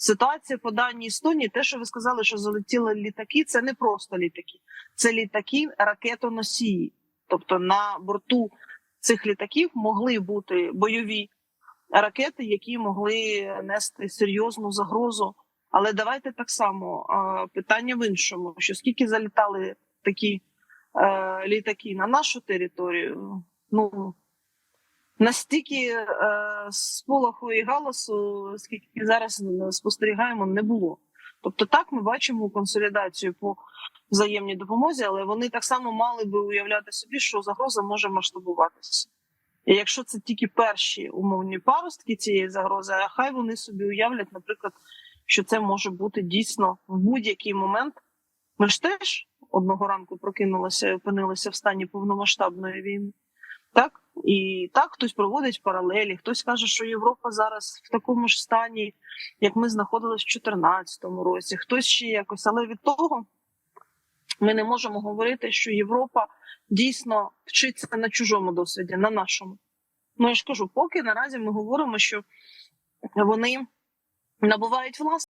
Ситуація по даній Естонії, те, що ви сказали, що залетіли літаки, це не просто літаки, це літаки ракетоносії. Тобто на борту цих літаків могли бути бойові ракети, які могли нести серйозну загрозу. Але давайте так само питання в іншому: що скільки залітали такі е, літаки на нашу територію? Ну настільки е, сполоху і галасу, скільки зараз спостерігаємо, не було. Тобто, так ми бачимо консолідацію по взаємній допомозі, але вони так само мали би уявляти собі, що загроза може масштабуватися. І якщо це тільки перші умовні паростки цієї загрози, а хай вони собі уявлять, наприклад, що це може бути дійсно в будь-який момент. Ми ж теж одного ранку прокинулися і опинилися в стані повномасштабної війни. Так і так хтось проводить паралелі, хтось каже, що Європа зараз в такому ж стані, як ми знаходилися в 2014 році, хтось ще якось. Але від того ми не можемо говорити, що Європа дійсно вчиться на чужому досвіді, на нашому. Ну я ж кажу, поки наразі ми говоримо, що вони набувають власне.